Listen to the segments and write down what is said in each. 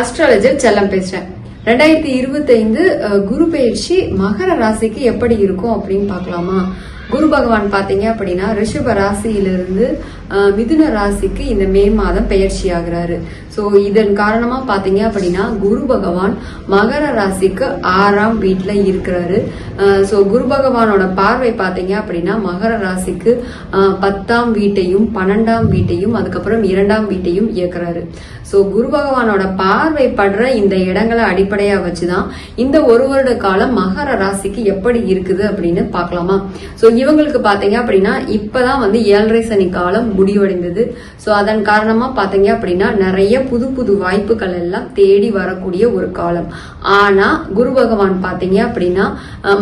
Astrologer செல்லம் பேசுறேன். ரெண்டாயிரத்தி இருபத்தைந்து குரு பயிற்சி மகர ராசிக்கு எப்படி இருக்கும் அப்படின்னு பார்க்கலாமா? குரு பகவான் பாத்தீங்க அப்படின்னா ரிஷப ராசியிலிருந்து மிதுன ராசிக்கு இந்த மே மாதம் பெயர்ச்சி ஆகுறாரு ஸோ இதன் காரணமா பாத்தீங்க அப்படின்னா குரு பகவான் மகர ராசிக்கு ஆறாம் வீட்டுல இருக்கிறாரு. ஸோ குரு பகவானோட பார்வை பாத்தீங்க அப்படின்னா மகர ராசிக்கு பத்தாம் வீட்டையும் பன்னெண்டாம் வீட்டையும் அதுக்கப்புறம் இரண்டாம் வீட்டையும் இயக்குறாரு. ஸோ குரு பகவானோட பார்வை படுற இந்த இடங்களை அடிப்படையா வச்சுதான் இந்த ஒரு வருட காலம் மகர ராசிக்கு எப்படி இருக்குது அப்படின்னு பார்க்கலாமா? ஸோ இவங்களுக்கு பாத்தீங்க அப்படின்னா இப்பதான் வந்து ஏழரை சனி காலம் முடிவடைந்தது. சோ அதன் காரணமா பார்த்தீங்க அப்படின்னா நிறைய புது புது வாய்ப்புகள் எல்லாம் தேடி வரக்கூடிய ஒரு காலம். ஆனா குரு பகவான் பார்த்தீங்க அப்படின்னா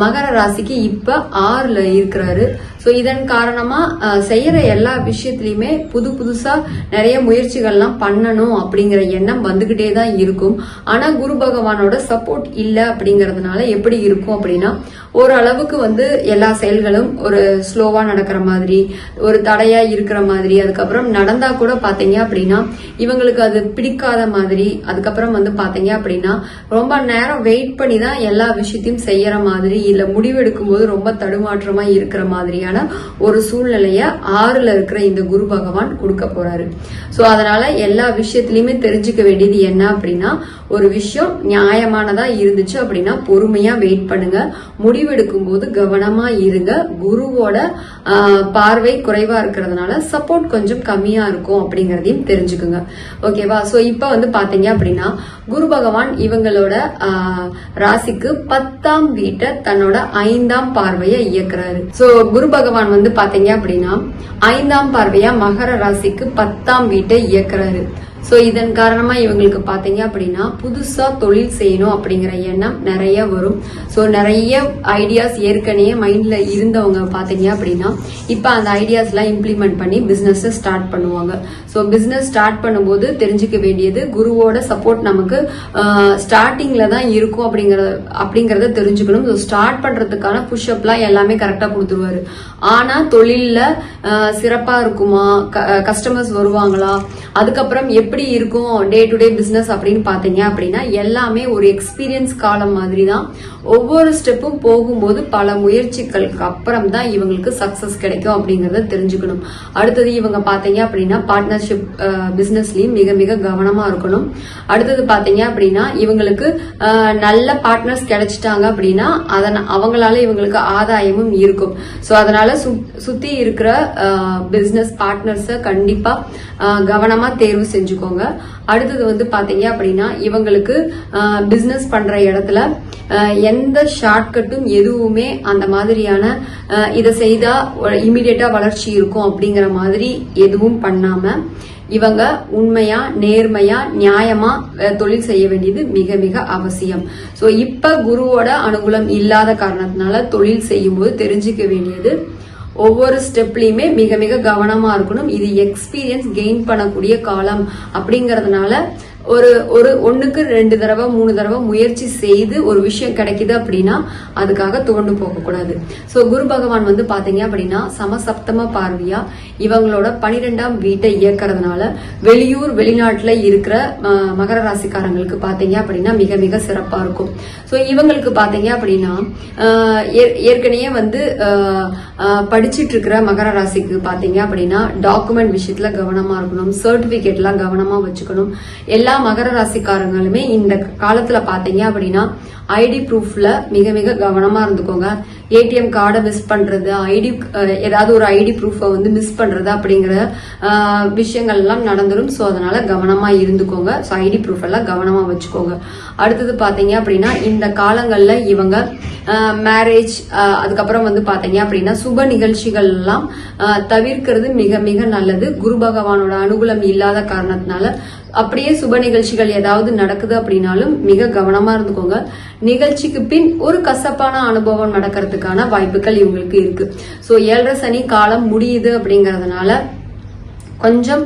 மகர ராசிக்கு இப்ப ஆறுல இருக்கிறாரு. ஸோ இதன் காரணமா செய்கிற செய்யற எல்லா விஷயத்திலயுமே புது புதுசா நிறைய முயற்சிகள்லாம் பண்ணணும் அப்படிங்கிற எண்ணம் வந்துகிட்டே தான் இருக்கும். ஆனா குரு பகவானோட சப்போர்ட் இல்லை அப்படிங்கறதுனால எப்படி இருக்கும் அப்படின்னா ஓரளவுக்கு வந்து எல்லா செயல்களும் ஒரு ஸ்லோவா நடக்கிற மாதிரி ஒரு தடையா இருக்கிற மாதிரி அதுக்கப்புறம் நடந்தா கூட பாத்தீங்க அப்படின்னா இவங்களுக்கு அது பிடிக்காத மாதிரி அதுக்கப்புறம் வந்து பாத்தீங்க அப்படின்னா ரொம்ப நேரம் வெயிட் பண்ணி தான் எல்லா விஷயத்தையும் செய்யற மாதிரி இல்ல முடிவெடுக்கும் போது ரொம்ப தடுமாற்றமா இருக்கிற மாதிரியான ஒரு சூழ்நிலைய ஆறுல இருக்கிற இந்த குரு பகவான் கொடுக்க போறாரு. சோ அதனால எல்லா விஷயத்திலயுமே தெரிஞ்சுக்க வேண்டியது என்ன அப்படின்னா ஒரு விஷயம் நியாயமானதா இருந்துச்சு அப்படின்னா பொறுமையா வெயிட் பண்ணுங்க. முடிவெடுக்கும் போது கவனமா இருங்க. குருவோட பார்வை குறைவா இருக்கிறதுனால சப்போர்ட் கொஞ்சம் கம்மியா இருக்கும் அப்படிங்கறதையும் தெரிஞ்சுக்குங்க. ஓகேவா சோ இப்ப வந்து பாத்தீங்க அப்படின்னா குரு பகவான் இவங்களோட ஆஹ், ராசிக்கு பத்தாம் வீட்டை தன்னோட ஐந்தாம் பார்வையை இயக்குறாரு. சோ குரு பகவான் வந்து பாத்தீங்க அப்படின்னா ஐந்தாம் பார்வையா மகர ராசிக்கு பத்தாம் வீட்டை இயக்குறாரு. ஸோ இதன் காரணமாக இவங்களுக்கு பார்த்தீங்க அப்படின்னா புதுசாக தொழில் செய்யணும் அப்படிங்கிற எண்ணம் நிறைய வரும். ஸோ நிறைய ஐடியாஸ் ஏற்கனவே மைண்டில் இருந்தவங்க பார்த்தீங்க அப்படின்னா இப்போ அந்த ஐடியாஸ்லாம் இம்ப்ளிமெண்ட் பண்ணி பிஸ்னஸை ஸ்டார்ட் பண்ணுவாங்க. ஸோ பிஸ்னஸ் ஸ்டார்ட் பண்ணும்போது தெரிஞ்சுக்க வேண்டியது குருவோட சப்போர்ட் நமக்கு ஸ்டார்டிங்கில் தான் இருக்கும் அப்படிங்கிற அப்படிங்கிறத தெரிஞ்சுக்கணும். ஸோ ஸ்டார்ட் பண்ணுறதுக்கான புஷ்அப்லாம் எல்லாமே கரெக்டாக கொடுத்துருவாரு. ஆனால் தொழிலில் சிறப்பாக இருக்குமா? இருக்குமா கஸ்டமர்ஸ் வருவாங்களா? அதுக்கப்புறம் எப்படி இருக்கும் டே டு டே பிஸ்னஸ் அப்படின்னு பார்த்தீங்க அப்படின்னா எல்லாமே ஒரு எக்ஸ்பீரியன்ஸ் காலம் மாதிரி தான் ஒவ்வொரு ஸ்டெப்பும் போகும்போது பல முயற்சிகளுக்கு அப்புறம் தான் இவங்களுக்கு சக்சஸ் கிடைக்கும் அப்படிங்கறத தெரிஞ்சுக்கணும். அடுத்தது இவங்க பாத்தீங்க அப்படின்னா பார்ட்னர்ஷிப் பிசினஸ்லயும் மிக மிக கவனமா இருக்கணும். அடுத்தது பாத்தீங்க அப்படின்னா இவங்களுக்கு நல்ல பார்ட்னர்ஸ் கிடைச்சிட்டாங்க அப்படின்னா அதன் அவங்களால இவங்களுக்கு ஆதாயமும் இருக்கும். ஸோ அதனால சு- சுத்தி இருக்கிற பிசினஸ் பார்ட்னர்ஸை கண்டிப்பா கவனமாக கவனமா தேர்வு செஞ்சுக்கோங்க. அடுத்தது வந்து பாத்தீங்க அப்படின்னா இவங்களுக்கு பிசினஸ் பண்ற இடத்துல எந்த ஷார்ட்கட்டும் எதுவுமே அந்த மாதிரியான இதை செய்தா இமீடியட்டா வளர்ச்சி இருக்கும் அப்படிங்கிற மாதிரி எதுவும் பண்ணாம இவங்க உண்மையா நேர்மையா நியாயமா தொழில் செய்ய வேண்டியது மிக மிக அவசியம். சோ இப்ப குருவோட அனுகூலம் இல்லாத காரணத்தினால தொழில் செய்யும்போது தெரிஞ்சுக்க வேண்டியது ஒவ்வொரு ஸ்டெப்லயுமே மிக மிக கவனமா இருக்கணும். இது எக்ஸ்பீரியன்ஸ் கெயின் பண்ணக்கூடிய காலம் அப்படிங்கறதுனால ஒரு ஒரு ஒண்ணுக்கு ரெண்டு தடவை மூணு தடவை முயற்சி செய்து ஒரு விஷயம் கிடைக்குது அப்படின்னா அதுக்காக தோண்டு போக கூடாது சோ குரு பகவான் வந்து பாத்தீங்க அப்படின்னா சமசப்தம பார்வையா இவங்களோட பனிரெண்டாம் வீட்டை இயக்கிறதுனால வெளியூர் வெளிநாட்டுல இருக்கிற மகர ராசிக்காரங்களுக்கு பாத்தீங்க அப்படின்னா மிக மிக சிறப்பா இருக்கும். சோ இவங்களுக்கு பாத்தீங்க அப்படின்னா ஏற்கனவே வந்து படிச்சிட்டு இருக்கிற மகர ராசிக்கு பாத்தீங்க அப்படின்னா டாக்குமெண்ட் விஷயத்துல கவனமா இருக்கணும் சர்டிபிகேட் எல்லாம் கவனமா வச்சுக்கணும். எல்லா எல்லா மகர ராசிக்காரங்களுமே இந்த காலத்துல பாத்தீங்க அப்படின்னா ஐடி ப்ரூஃப்ல மிக மிக கவனமா இருந்துக்கோங்க. ஏடிஎம் கார்டை மிஸ் பண்றது ஐடி ஏதாவது ஒரு ஐடி ப்ரூஃபை வந்து மிஸ் பண்றது அப்படிங்கிற விஷயங்கள் எல்லாம் நடந்துடும் ஸோ அதனால கவனமா இருந்துக்கோங்க. ஸோ ஐடி ப்ரூஃப் எல்லாம் கவனமா வச்சுக்கோங்க. அடுத்தது பாத்தீங்க அப்படின்னா இந்த காலங்கள்ல இவங்க மேரேஜ் அதுக்கப்புறம் வந்து பாத்தீங்க அப்படின்னா சுப நிகழ்ச்சிகள் எல்லாம் தவிர்க்கிறது மிக மிக நல்லது. குரு பகவானோட அனுகூலம் இல்லாத காரணத்தினால அப்படியே சுப நிகழ்ச்சிகள் ஏதாவது நடக்குது அப்படின்னாலும் மிக கவனமா இருந்துக்கோங்க. நிகழ்ச்சிக்கு பின் ஒரு கசப்பான அனுபவம் நடக்கிறதுக்கான வாய்ப்புகள் இவங்களுக்கு இருக்கு. சோ ஏழரை சனி காலம் முடியுது அப்படிங்கறதுனால கொஞ்சம்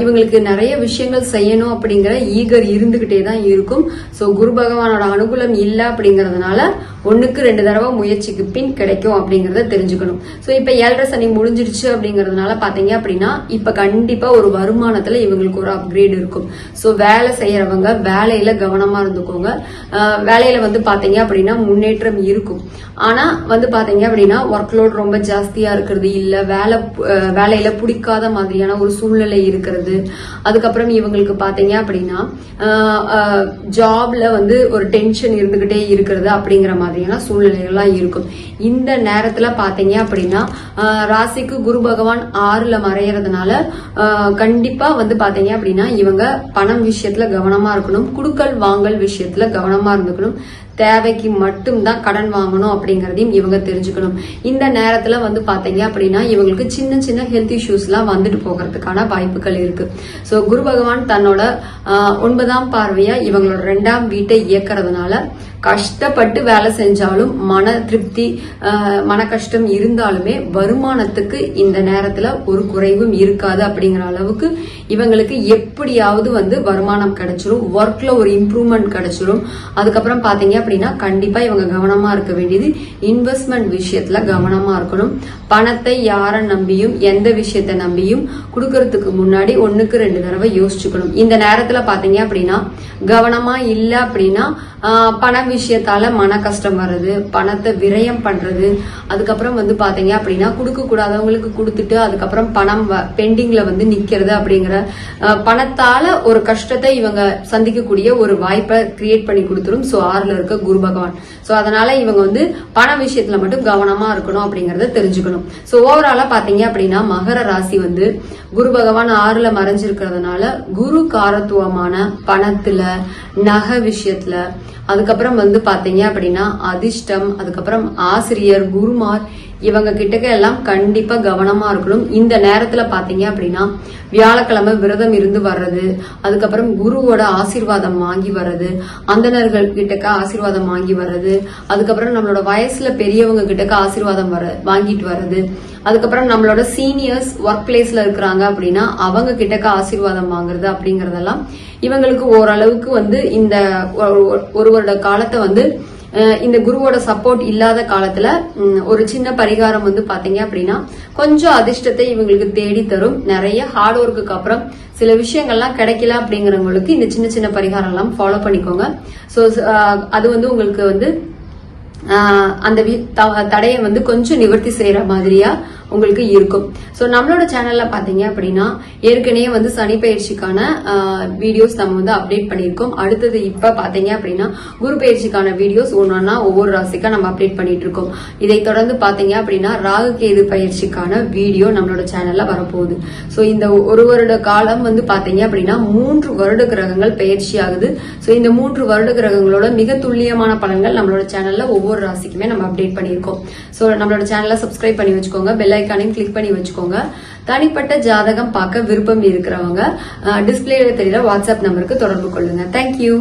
இவங்களுக்கு நிறைய விஷயங்கள் செய்யணும் அப்படிங்கிற ஈகர் இருந்துகிட்டே தான் இருக்கும். சோ குரு பகவானோட அனுகூலம் இல்ல அப்படிங்கறதுனால ஒன்றுக்கு ரெண்டு தடவை முயற்சிக்கு பின் கிடைக்கும் அப்படிங்கிறத தெரிஞ்சுக்கணும். ஸோ இப்போ ஏழரை சனி முடிஞ்சிருச்சு அப்படிங்கறதுனால பார்த்தீங்க அப்படின்னா இப்போ கண்டிப்பாக ஒரு வருமானத்தில் இவங்களுக்கு ஒரு அப்கிரேட் இருக்கும். ஸோ வேலை செய்கிறவங்க வேலையில் கவனமாக இருந்துக்கோங்க. வேலையில் வந்து பார்த்தீங்க அப்படின்னா முன்னேற்றம் இருக்கும். ஆனால் வந்து பார்த்தீங்க அப்படின்னா ஒர்க் லோட் ரொம்ப ஜாஸ்தியாக இருக்கிறது இல்லை வேலை வேலையில் பிடிக்காத மாதிரியான ஒரு சூழ்நிலை இருக்கிறது. அதுக்கப்புறம் இவங்களுக்கு பார்த்தீங்க அப்படின்னா ஜாப்ல வந்து ஒரு டென்ஷன் இருந்துகிட்டே இருக்கிறது அப்படிங்கிற மாதிரி. மாதிரியான சூழ்நிலைகள்லாம் இருக்கும். இந்த நேரத்துல பாத்தீங்க அப்படின்னா ராசிக்கு குரு பகவான் ஆறுல மறையறதுனால கண்டிப்பாக கண்டிப்பா வந்து பாத்தீங்க அப்படின்னா இவங்க பணம் விஷயத்துல கவனமா இருக்கணும். குடுக்கல் வாங்கல் விஷயத்துல கவனமா இருந்துக்கணும். தேவைக்கு மட்டும்தான் கடன் வாங்கணும் அப்படிங்கறதையும் இவங்க தெரிஞ்சுக்கணும். இந்த நேரத்துல வந்து பாத்தீங்க அப்படின்னா இவங்களுக்கு சின்ன சின்ன ஹெல்த் இஷ்யூஸ் எல்லாம் வந்துட்டு போகிறதுக்கான வாய்ப்புகள் இருக்கு. சோ குரு பகவான் தன்னோட ஒன்பதாம் பார்வையா இவங்களோட ரெண்டாம் வீட்டை இயக்கறதுனால கஷ்டப்பட்டு வேலை செஞ்சாலும் மன திருப்தி மன கஷ்டம் இருந்தாலுமே வருமானத்துக்கு இந்த நேரத்துல ஒரு குறைவும் இருக்காது அப்படிங்கிற அளவுக்கு இவங்களுக்கு எப்படியாவது வந்து வருமானம் கிடைச்சிரும் ஒர்க்ல ஒரு இம்ப்ரூவ்மெண்ட் கிடைச்சிரும். அதுக்கப்புறம் பாத்தீங்க அப்படின்னா கண்டிப்பா இவங்க கவனமா இருக்க வேண்டியது இன்வெஸ்ட்மெண்ட் விஷயத்துல கவனமா இருக்கணும். பணத்தை யாரை நம்பியும் எந்த விஷயத்தை நம்பியும் கொடுக்கறதுக்கு முன்னாடி ஒண்ணுக்கு ரெண்டு தடவை யோசிச்சுக்கணும். இந்த நேரத்துல பாத்தீங்க அப்படின்னா கவனமா இல்ல அப்படின்னா பண விஷயத்தால மன கஷ்டம் வர்றது பணத்தை விரயம் பண்றது அதுக்கப்புறம் வந்து பாத்தீங்க அப்படின்னா கொடுக்க கூடாதவங்களுக்கு கொடுத்துட்டு அதுக்கப்புறம் பணம் பெண்டிங்ல வந்து நிக்கிறது அப்படிங்கிற பணத்தால ஒரு கஷ்டத்தை இவங்க சந்திக்கக்கூடிய ஒரு வாய்ப்பை கிரியேட் பண்ணி கொடுத்துரும். சோ ஆறுல இருக்க குரு பகவான். சோ அதனால இவங்க வந்து பண விஷயத்துல மட்டும் கவனமா இருக்கணும் அப்படிங்கறத தெரிஞ்சுக்கணும். சோ ஓவராலா பாத்தீங்க அப்படின்னா மகர ராசி வந்து குரு பகவான் ஆறுல மறைஞ்சிருக்கிறதுனால குரு காரத்துவமான பணத்துல நகை விஷயத்துல அதுக்கப்புறம் வந்து பாத்தீங்க அப்படின்னா அதிர்ஷ்டம் அதுக்கப்புறம் ஆசிரியர் குருமார் இவங்க கிட்டக்க எல்லாம் கண்டிப்பா கவனமா இருக்கணும். இந்த நேரத்துல பாத்தீங்க அப்படின்னா வியாழக்கிழமை விரதம் இருந்து வர்றது அதுக்கப்புறம் குருவோட ஆசீர்வாதம் வாங்கி வர்றது அந்தணர்கள் கிட்டக்க ஆசீர்வாதம் வாங்கி வர்றது அதுக்கப்புறம் நம்மளோட வயசுல பெரியவங்க கிட்டக்க ஆசீர்வாதம் வர வாங்கிட்டு வர்றது அதுக்கப்புறம் நம்மளோட சீனியர்ஸ் ஒர்க் பிளேஸ்ல இருக்கிறாங்க அப்படின்னா அவங்க கிட்டக்க ஆசீர்வாதம் வாங்குறது அப்படிங்கறதெல்லாம் இவங்களுக்கு ஓரளவுக்கு வந்து இந்த ஒரு- வருட காலத்தை வந்து இந்த குருவோட சப்போர்ட் இல்லாத காலத்துல ஒரு சின்ன பரிகாரம் வந்து பாத்தீங்க அப்படின்னா கொஞ்சம் அதிர்ஷ்டத்தை இவங்களுக்கு தேடி தரும். நிறைய ஹார்ட் ஒர்க்குக்கு அப்புறம் சில விஷயங்கள்லாம் கிடைக்கல அப்படிங்கிறவங்களுக்கு இந்த சின்ன சின்ன பரிகாரம் எல்லாம் ஃபாலோ பண்ணிக்கோங்க ஸோ அது வந்து உங்களுக்கு வந்து அந்த தடையை வந்து கொஞ்சம் நிவர்த்தி செய்யற மாதிரியா உங்களுக்கு இருக்கும். ஸோ நம்மளோட சேனல்ல பாத்தீங்க அப்படின்னா ஏற்கனவே வந்து சனி பயிற்சிக்கான வீடியோஸ் நம்ம வந்து அப்டேட் பண்ணியிருக்கோம். அடுத்தது இப்ப பாத்தீங்க அப்படின்னா குரு பயிற்சிக்கான வீடியோஸ் ஒன்றா ஒவ்வொரு ராசிக்கா நம்ம அப்டேட் பண்ணிட்டு இருக்கோம் இதை தொடர்ந்து பாத்தீங்க அப்படின்னா ராகு கேது பயிற்சிக்கான வீடியோ நம்மளோட சேனல்ல வரப்போகுது. ஸோ இந்த ஒரு வருட காலம் வந்து பாத்தீங்க அப்படின்னா மூன்று வருட கிரகங்கள் பயிற்சி ஆகுது. ஸோ இந்த மூன்று வருட கிரகங்களோட மிக துல்லியமான பலன்கள் நம்மளோட சேனல்ல ஒவ்வொரு ராசிக்குமே நம்ம அப்டேட் பண்ணியிருக்கோம். ஸோ நம்மளோட சேனலை சப்ஸ்கிரைப் பண்ணி வச்சுக்கோங்க. பெல் ஐக்கானையும் கிளிக் பண்ணி வச்சுக்கோங்க. தனிப்பட்ட ஜாதகம் பார்க்க விருப்பம் இருக்கிறவங்க டிஸ்பிளேல தெரியுற வாட்ஸ்அப் நம்பருக்கு தொடர்பு கொள்ளுங்க. தேங்க்யூ